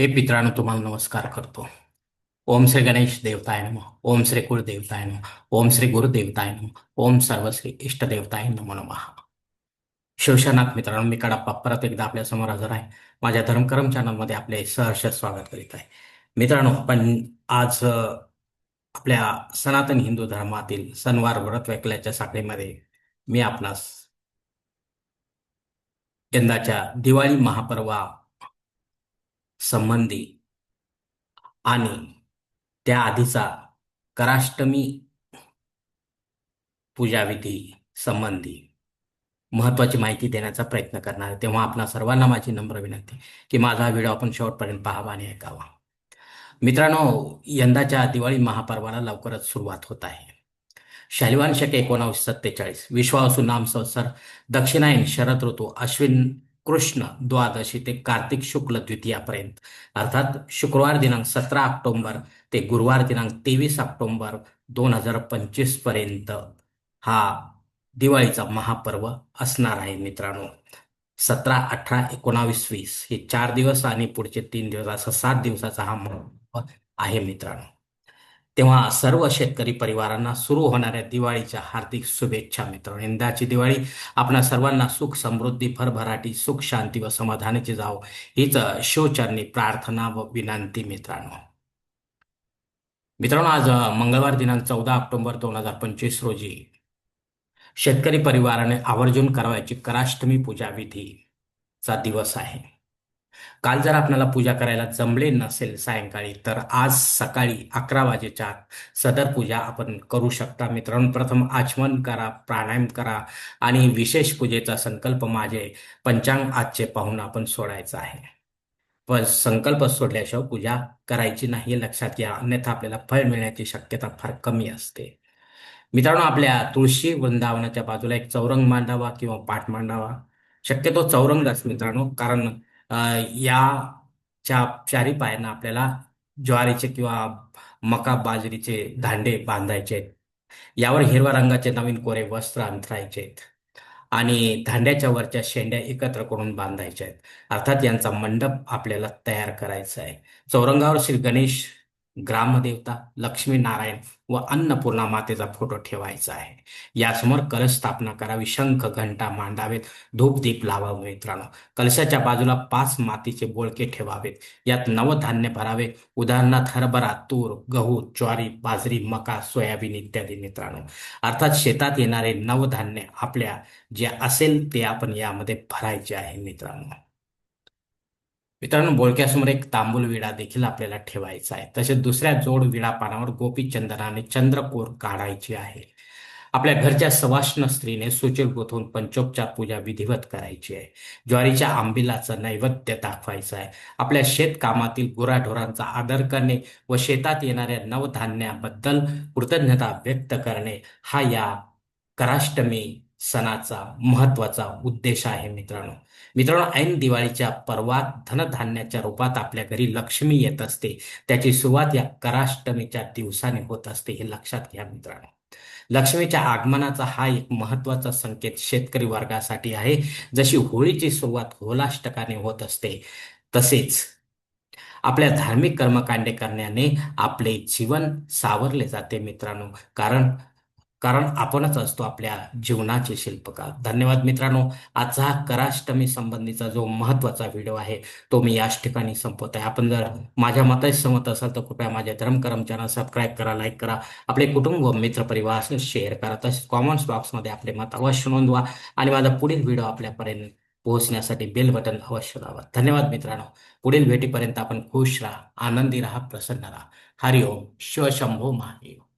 हे मित्रांनो तुम्हाला नमस्कार करतो. ओम श्री गणेश देवताय नम. ओम श्री कुळदेवताय नम. ओम श्री गुरुदेवताय नम. ओम सर्वश्री इष्ट देवताय नमो नमः. शिवशनाथ मित्रांनो मी कडप्पा परत एकदा आपल्यासमोर हजर आहे. माझ्या धर्मकर्म चॅनलमध्ये आपले सहर्ष स्वागत करीत आहे. मित्रांनो आपण आज आपल्या सनातन हिंदू धर्मातील सणवार व्रत वैकल्याच्या साखळीमध्ये मी आपणास यंदाच्या दिवाळी महापर्वा संबंधी. आणि त्या आधीचा कराष्टमी पूजाविधी संबंधी महत्वाची माहिती देण्याचा प्रयत्न करणार आहे. तेव्हा आपणा सर्वांना माझी नम्र विनंती की माझा हा व्हिडिओ आपण शेवटपर्यंत पाहावा आणि ऐकावा. मित्रांनो यंदाच्या दिवाळी महापर्वाला लवकरच सुरुवात होत आहे. शालिवान शक एकोणावीस सत्तेचाळीस. विश्वासू नाम संवत्सर दक्षिणायन शरद ऋतू अश्विन कृष्ण द्वादशी ते कार्तिक शुक्ल द्वितीयापर्यंत. अर्थात शुक्रवार दिनांक सतरा ऑक्टोंबर ते गुरुवार दिनांक तेवीस ऑक्टोंबर दोन हजार पंचवीसपर्यंत हा दिवाळीचा महापर्व असणार आहे मित्रांनो. सतरा अठरा एकोणावीस वीस हे चार दिवस आणि पुढचे तीन दिवस असा सात दिवसाचा हा महापर्व आहे मित्रांनो. तेव्हा सर्व शेतकरी परिवारांना सुरू होणाऱ्या दिवाळीच्या हार्दिक शुभेच्छा मित्र. यंदाची दिवाळी आपणा सर्वांना सुख समृद्धी भरभराटी सुख शांती व समाधानाची जावो. हीच शिवचरणी प्रार्थना व विनंती मित्रांनो. मित्रांनो आज मंगळवार दिनांक चौदा ऑक्टोबर दोन हजार पंचवीस रोजी शेतकरी परिवाराने आवर्जून करावयाची कराष्टमी पूजा विधीचा दिवस आहे. काल जर आपल्याला पूजा करायला जमले नसेल सायंकाळी तर आज सकाळी अकरा वाजेच्या आत सदर पूजा आपण करू शकता. मित्रांनो प्रथम आचमन करा प्राणायाम करा आणि विशेष पूजेचा संकल्प माझे पंचांग आजचे पाहून आपण सोडायचा आहे. पण संकल्प सोडल्याशिवाय पूजा करायची नाही लक्षात घ्या. अन्यथा आपल्याला फळ मिळण्याची शक्यता फार कमी असते. मित्रांनो आपल्या तुळशी वृंदावनाच्या बाजूला एक चौरंग मांडावा किंवा पाठ मांडावा. शक्यतो चौरंगच मित्रांनो कारण याच्या चारी पायांना आपल्याला ज्वारीचे किंवा मका बाजरीचे धांडे बांधायचे आहेत. यावर हिरव्या रंगाचे नवीन कोरे वस्त्र अंथरायचे आहेत. आणि धांड्याच्या वरच्या शेंड्या एकत्र करून बांधायच्या आहेत. अर्थात यांचा मंडप आपल्याला तयार करायचा आहे. चौरंगावर श्री गणेश ग्रामदेवता लक्ष्मी नारायण व अन्नपूर्णा मातेचा फोटो ठेवायचा आहे. यासमोर कलश स्थापना करावी शंख घंटा मांडावेत धूप दीप लावावे मित्रांनो. कलशाच्या बाजूला पाच मातीचे बोळके ठेवावेत. यात नवधान्य भरावे. उदाहरणार्थ हरभरा तूर गहू ज्वारी बाजरी मका सोयाबीन इत्यादी मित्रांनो. अर्थात शेतात येणारे नवधान्य आपल्या जे असेल ते आपण यामध्ये भरायचे आहे मित्रांनो. मित्रांनो बोळक्यासमोर एक तांबूल विडा देखील आपल्याला ठेवायचा आहे. तसेच दुसऱ्या जोड विडा पानावर गोपीचंदनाने चंद्रकोर काढायची आहे. आपल्या घरच्या सवाष्ण स्त्रीने सुचिर होऊन पंचोपचार पूजा विधिवत करायची आहे. ज्वारीच्या आंबिलाचं नैवेद्य दाखवायचं आहे. आपल्या शेतकामातील गुराढोरांचा आदर करणे व शेतात येणाऱ्या नवधान्याबद्दल कृतज्ञता व्यक्त करणे हा या कराष्टमी सणाचा महत्त्वाचा उद्देश आहे मित्रांनो. मित्रांनो ऐन दिवाळीच्या पर्वात धनधान्याच्या रूपात आपल्या घरी लक्ष्मी येत असते. त्याची सुरुवात या कराष्टमीच्या दिवसाने होत असते हे लक्षात घ्या मित्रांनो. लक्ष्मीच्या आगमनाचा हा एक महत्त्वाचा संकेत शेतकरी वर्गासाठी आहे. जशी होळीची सुरुवात होलाष्टकाने होत असते तसेच आपल्या धार्मिक कर्मकांडे करण्याने आपले जीवन सावरले जाते मित्रांनो. कारण कारण आपणच असतो आपल्या जीवनाचे शिल्पकार. धन्यवाद मित्रांनो. आजचा हा कराष्टमी संबंधीचा जो महत्त्वाचा व्हिडिओ आहे तो मी याच ठिकाणी संपवत आहे. आपण जर माझ्या मताशी सहमत असाल तर कृपया माझ्या धर्मकरम चॅनल सबस्क्राईब करा लाईक करा. आपले कुटुंब व मित्र परिवार शेअर करा. तसेच कॉमेंट्स बॉक्समध्ये आपले मत अवश्य नोंदवा आणि माझा पुढील व्हिडिओ आपल्यापर्यंत पोहोचण्यासाठी बेल बटन अवश्य दाबा. धन्यवाद मित्रांनो. पुढील भेटीपर्यंत आपण खुश राहा आनंदी राहा प्रसन्न राहा. हरिओम. शिवशंभो महादेव.